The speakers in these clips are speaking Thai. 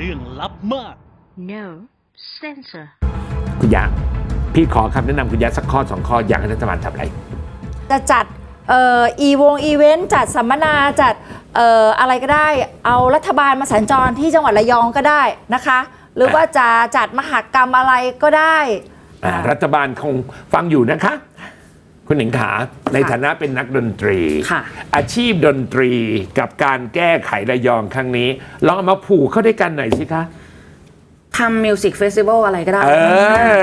รื่องลับมาก No censor. คุณยะพี่ขอคำแนะนำคุณยะสักข้อสองข้ออยากให้รัฐบาลทำอะไร จะจัดเอ่ออีวงอีเวนต์จัดสัมมนาจัดเอ่ออะไรก็ได้ เอารัฐบาลมาสัญจรที่จังหวัดระยองก็ได้นะคะ หรือว่าจะจัดมหกรรมอะไรก็ได้อ่าอ่ารัฐบาลคงฟังอยู่นะคะ คุณหนิงขาในฐานะเป็นนักดนตรีค่ะอาชีพดนตรีกับการแก้ไขระยองครั้งนี้ ลองเอามาผูกเข้าด้วยกันหน่อยสิคะทำมิวสิกเฟสติวัลอะไรก็ได้เอ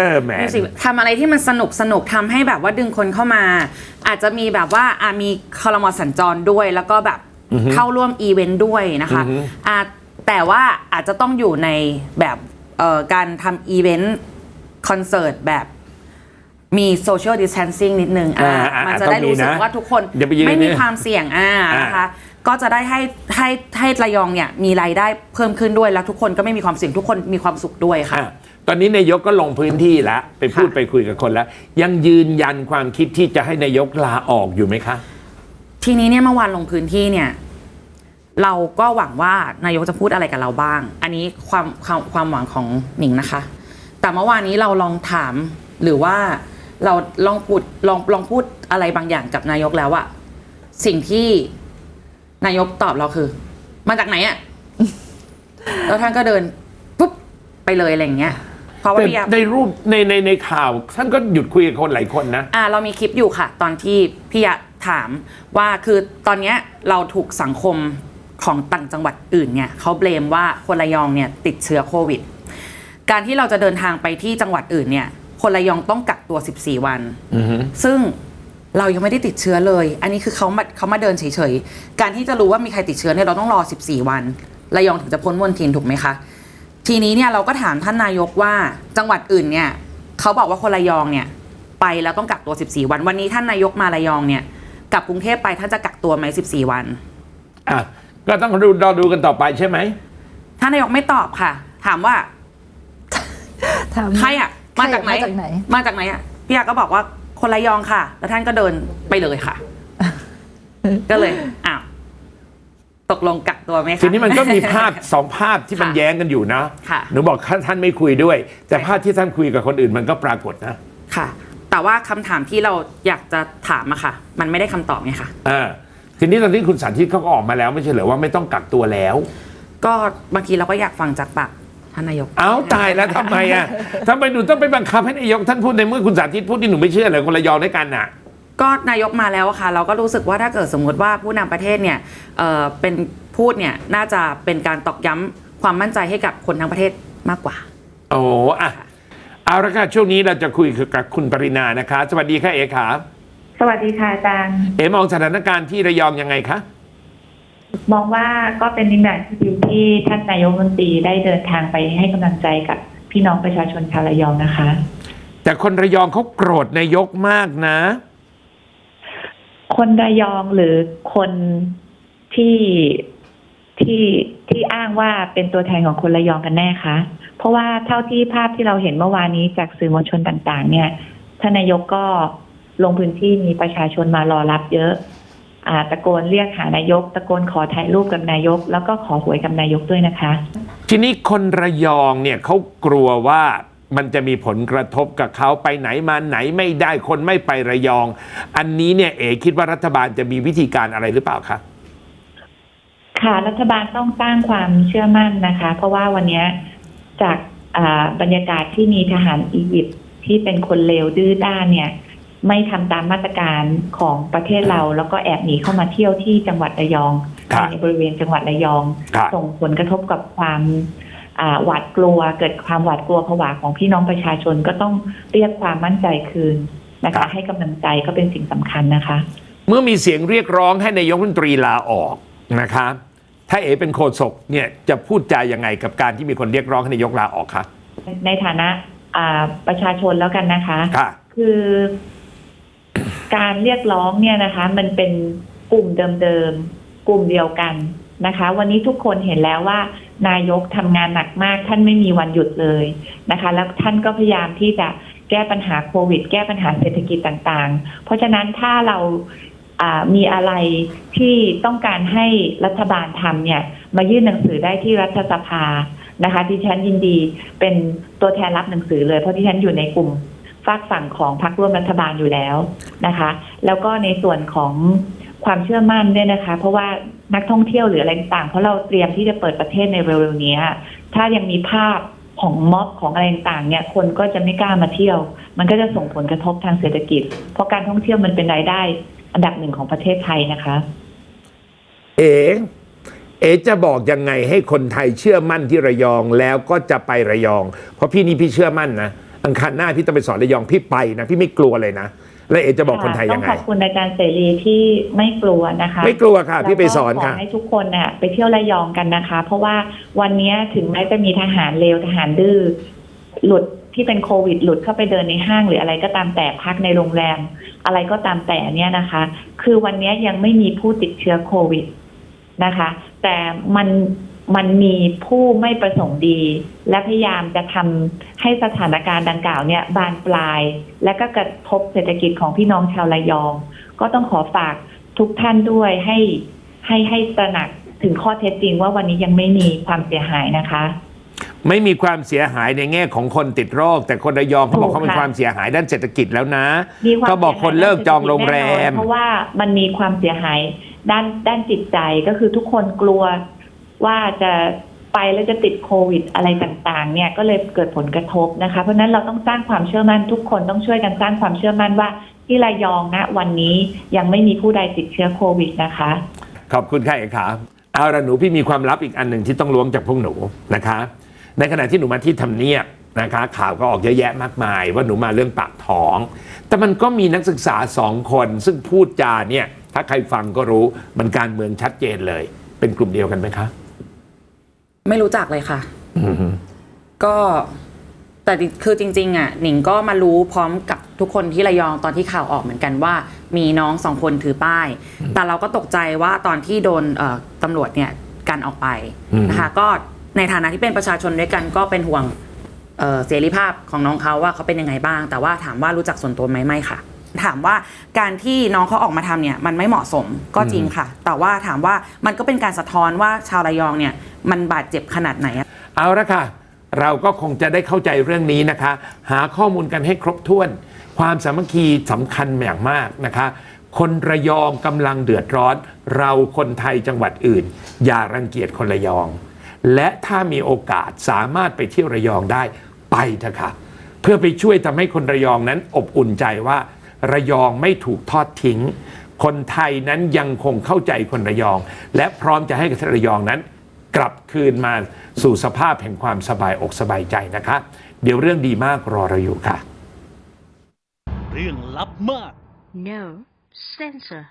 อแหม Music ทำอะไรที่มันสนุกสนุกทำให้แบบว่าดึงคนเข้ามา อาจจะมีแบบว่าอะมีคอรมอสัญจรด้วย แล้วก็แบบเข้าร่วมอีเวนต์ด้วยนะคะอะแต่ว่าอาจจะต้องอยู่ในแบบเอ่อการทำอีเวนต์คอนเสิร์ตแบบ มีโซเชียลดิส a ทนซิ่งนิดนึงอะอ่าอ่ามันจะได้ต้องมีรู้สึกนะว่าทุกคนอย่าไปยืนไม่มีเนี่ย ความเสี่ยงอ่าอ่านนะคะก็จะได้ให้ให้ให้ระยองเนี่ยมีรายได้เพิ่มขึ้นด้วยแล้วทุกคนก็ไม่มีความเสี่ยงทุกคนมีความสุขด้วยค่ะ อะตอนนี้นายกก็ลงพื้นที่แล้วไปพูดค่ะ ไปคุยกับคนแล้ว ยังยืนยันความคิดที่จะให้นายกลาออกอยู่ไหมคะ ทีนี้เนี่ยเมื่อวานลงพื้นที่เนี่ย เราก็หวังว่านายกจะพูดอะไรกับเราบ้าง อันนี้ความความความหวังของหนิงนะคะ แต่เมื่อวานนี้เราลองถามหรือว่า เราลองพูดลองลองพูดอะไรบางอย่างกับนายกแล้วอะสิ่งที่นายกตอบเราคือ มาจากไหนอะแล้วท่านก็เดินปุ๊บไปเลยอะไรอย่างเงี้ยเพราะว่าแต่พี่ยาในรูปในในในข่าวท่านก็หยุดคุยกับคนหลายคนนะ อ่าเรามีคลิปอยู่ค่ะ ตอนที่พี่ยะถามว่าคือตอนเนี้ยเราถูกสังคมของต่างจังหวัดอื่นเนี่ยเขาเบลมว่าคนระยองเนี่ยติดเชื้อโควิด การที่เราจะเดินทางไปที่จังหวัดอื่นเนี่ย คนระยองต้องกักตัว 14 วัน อือฮึ ซึ่งเรายังไม่ได้ติดเชื้อเลย อันนี้คือเขามาเขามาเดินเฉยๆ การที่จะรู้ว่ามีใครติดเชื้อเนี่ยเราต้องรอ 14 วัน ระยองถึงจะพ้นมลทินถูกไหมคะ ทีนี้เนี่ยเราก็ถามท่านนายกว่าจังหวัดอื่นเนี่ยเขาบอกว่าคนระยองเนี่ยไปแล้วต้องกักตัว 14 วัน วันนี้ท่านนายกมาระยองเนี่ยกลับกรุงเทพไปท่านจะกักตัวไหม14 วัน อะก็ต้องดูรอดูกันต่อไปใช่ไหม ท่านนายกไม่ตอบค่ะ ถามว่าถามใครอะ มาจากไหน มาจากไหน มาจากไหนอะพี่ยาก็บอกว่าคนระยองค่ะ แล้วท่านก็เดินไปเลยค่ะ ก็เลยอ้าวตกลงกักตัวไหมคะ ทีนี้มันก็มีภาพสองภาพที่มันค่ะแย้งกันอยู่นะค่ะ หนูบอกท่านไม่คุยด้วย แต่ใช่ภาพที่ท่านคุยกับคนอื่นมันก็ปรากฏนะค่ะ แต่ว่าคำถามที่เราอยากจะถามอะค่ะ มันไม่ได้คำตอบไงค่ะ อ่าทีนี้ตอนที่คุณสันทิตเขาก็ออกมาแล้วไม่ใช่เหรอว่าไม่ต้องกักตัวแล้ว ก็บางทีเราก็อยากฟังจากปาก ท่านนายก เอ้าตายแล้วทำไมอะทำไมหนูต้องไปบังคับให้นายกท่านพูดในเมื่อคุณสาธิตพูดที่หนูไม่เชื่อเลยคนละยองด้วยกันน่ะ ก็นายกมาแล้วอะค่ะ เราก็รู้สึกว่าถ้าเกิดสมมุติว่าผู้นำประเทศเนี่ยเอ่อเป็นพูดเนี่ยน่าจะเป็นการตอกย้ำความมั่นใจให้กับคนทั้งประเทศมากกว่า โอ้อะเอาละค่ะช่วงนี้เราจะคุยกับคุณปรินานะคะ สวัสดีค่ะเอ๋ขาสวัสดีค่ะอาจารย์ เอ๋มองสถานการณ์ที่ระยองยังไงคะ มองว่าก็เป็นนิมิตที่ดีที่ท่านนายกรัฐมนตรีได้เดินทางไปให้กำลังใจกับพี่น้องประชาชนชาวระยองนะคะ แต่คนระยองเขาโกรธนายกมากนะ คนระยองหรือคนที่ที่ที่อ้างว่าเป็นตัวแทนของคนระยองกันแน่คะ เพราะว่าเท่าที่ภาพที่เราเห็นเมื่อวานนี้จากสื่อมวลชนต่าง ๆ เนี่ยท่านนายกก็ลงพื้นที่มีประชาชนมารอรับเยอะอ่า ตะโกนเรียกหานายก ตะโกนขอถ่ายรูปกับนายก แล้วก็ขอหวยกับนายกด้วยนะคะ ทีนี้คนระยองเนี่ยเขากลัวว่ามันจะมีผลกระทบกับเขาไปไหนมาไหนไม่ได้คนไม่ไประยอง อันนี้เนี่ยเอ๋คิดว่ารัฐบาลจะมีวิธีการอะไรหรือเปล่าคะค่ะรัฐบาลต้องสร้างความเชื่อมั่นนะคะ เพราะว่าวันเนี้ยจากอ่าบรรยากาศที่มีทหารอียิปต์ที่เป็นคนเลวดื้อด้านเนี่ย ไม่ทำตามมาตรการของประเทศเรา แล้วก็แอบหนีเข้ามาเที่ยวที่จังหวัดระยองครับในบริเวณจังหวัดระยองครับส่งผลกระทบกับความอ่าหวาดกลัว เกิดความหวาดกลัวผวาของพี่น้องประชาชนก็ต้องเรียกความมั่นใจคืนนะครัคะบให้กำลังใจก็เป็นสิ่งสำคัญนะคะ เมื่อมีเสียงเรียกร้องให้นายกรัฐมนตรีลาออกนะคะถ้าเอ๋เป็นโฆษกเนี่ยจะพูดจายังไงกับการที่มีคนเรียกร้องให้นายกลาออกคะในฐานะอ่าประชาชนแล้วกันนะคะค่ะคือ การเรียกร้องเนี่ยนะคะ มันเป็นกลุ่มเดิมๆ กลุ่มเดียวกันนะคะ วันนี้ทุกคนเห็นแล้วว่า นายกทำงานหนักมาก ท่านไม่มีวันหยุดเลยนะคะ แล้วท่านก็พยายามที่จะแก้ปัญหาโควิด แก้ปัญหาเศรษฐกิจต่างๆ เพราะฉะนั้นถ้าเรามีอะไรที่ต้องการให้รัฐบาลทำเนี่ย มายื่นหนังสือได้ที่รัฐสภานะคะที่ฉันยินดีเป็นตัวแทนรับหนังสือเลย เพราะที่ฉันอยู่ในกลุ่มฝากฝั่งของพรรคร่วมรัฐบาลอยู่แล้ว นะคะ แล้วก็ในส่วนของความเชื่อมั่นเนี่ยนะคะ เพราะว่านักท่องเที่ยวหรืออะไรต่างเพราะเราเตรียมที่จะเปิดประเทศในเร็วๆนี้ถ้ายังมีภาพของม็อบของอะไรต่างเนี่ย คนก็จะไม่กล้ามาเที่ยว มันก็จะส่งผลกระทบทางเศรษฐกิจ เพราะการท่องเที่ยวมันเป็นรายได้ อันดับหนึ่งของประเทศไทยนะคะ เอ๋เอ๋จะบอกยังไงให้คนไทยเชื่อมั่นที่ระยองแล้วก็จะไประยอง เพราะพี่นี่พี่เชื่อมั่นนะอังคารหน้าพี่ต้องไปสอนระยองพี่ไปนะพี่ไม่กลัวเลยนะ แล้วเอ๋จะบอกคนไทยยังไงต้องขอบคุณอาจารย์เสรีที่ไม่กลัวนะคะไม่กลัวค่ะพี่ไปสอนแล้วก็ค่ะขอให้ทุกคนน่ะไปเที่ยวระยองกันนะคะ เพราะว่าวันนี้ถึงแม้จะมีทหารเลวทหารดื้อหลุดที่เป็นโควิด หลุดเข้าไปเดินในห้างหรืออะไรก็ตามแต่พักในโรงแรม อะไรก็ตามแต่เนี่ยนะคะ คือวันนี้ยังไม่มีผู้ติดเชื้อโควิดนะคะ แต่มัน มันมีผู้ไม่ประสงค์ดี และพยายามจะทำให้สถานการณ์ดังกล่าวเนี่ยบานปลาย และก็กระทบเศรษฐกิจของพี่น้องชาวระยอง ก็ต้องขอฝากทุกท่านด้วยให้ให้ให้ตระหนักถึงข้อเท็จจริงว่าวันนี้ยังไม่มีความเสียหายนะคะ ไม่มีความเสียหายในแง่ของคนติดโรค แต่คนระยองเขาบอกถูกเขาเป็นค่ะความเสียหายด้านเศรษฐกิจแล้วนะมีความเขาบอกคนเลิกจองโรงแรมเสียหายด้านเศษฐกิจแน่นอนเพราะว่ามันมีความเสียหายด้านด้านจิตใจก็คือทุกคนกลัว ว่าจะไปแล้วจะติดโควิดอะไรต่างๆ เนี่ยก็เลยเกิดผลกระทบนะคะ เพราะนั้นเราต้องสร้างความเชื่อมั่นทุกคนต้องช่วยกันสร้างความเชื่อมั่นว่า ที่ระยองนะวันนี้ยังไม่มีผู้ใดติดเชื้อโควิดนะคะ ขอบคุณค่ะเอกขาเอาละหนูพี่มีความลับอีกอันหนึ่งที่ต้องล้วงจากพวกหนูนะคะ ในขณะที่หนูมาที่ทำเนียบนะคะ ข่าวก็ออกเยอะแยะมากมาย ว่าหนูมาเรื่องปากท้อง แต่มันก็มีนักศึกษาสองคนซึ่งพูดจาเนี่ยถ้าใครฟังก็รู้มันการเมืองชัดเจนเลย เป็นกลุ่มเดียวกันไหมคะ ไม่รู้จักเลยค่ะ อืมก็แต่ดิคือจริงๆอะหนิงก็มารู้พร้อมกับทุกคนที่ระยองตอนที่ข่าวออกเหมือนกันว่า มีน้องสองคนถือป้าย แต่เราก็ตกใจว่าตอนที่โดนเอ่อตำรวจเนี่ยกันออกไปนะคะก็ในฐานะที่เป็นประชาชนด้วยกันก็เป็นห่วงเอ่อเสรีภาพของน้องเขาว่าเขาเป็นยังไงบ้าง แต่ว่าถามว่ารู้จักส่วนตัวไหมไม่ค่ะ ถามว่าการที่น้องเขาออกมาทำเนี่ยมันไม่เหมาะสมก็จริงค่ะ แต่ว่าถามว่ามันก็เป็นการสะท้อนว่าชาวระยองเนี่ยมันบาดเจ็บขนาดไหนเอาละค่ะ เราก็คงจะได้เข้าใจเรื่องนี้นะคะ หาข้อมูลกันให้ครบถ้วน ความสามัคคีสำคัญอย่างมากนะคะ คนระยองกำลังเดือดร้อน เราคนไทยจังหวัดอื่น อย่ารังเกียจคนระยอง และถ้ามีโอกาสสามารถไปเที่ยวระยองได้ไปเถอะค่ะ เพื่อไปช่วยทำให้คนระยองนั้นอบอุ่นใจว่า ระยองไม่ถูกทอดทิ้ง คนไทยนั้นยังคงเข้าใจคนระยอง และพร้อมจะให้คนระยองนั้น กลับคืนมาสู่สภาพแห่งความสบายอกสบายใจนะคะ เดี๋ยวเรื่องดีมากรอเราอยู่ค่ะ เรื่องลับมาก No censor.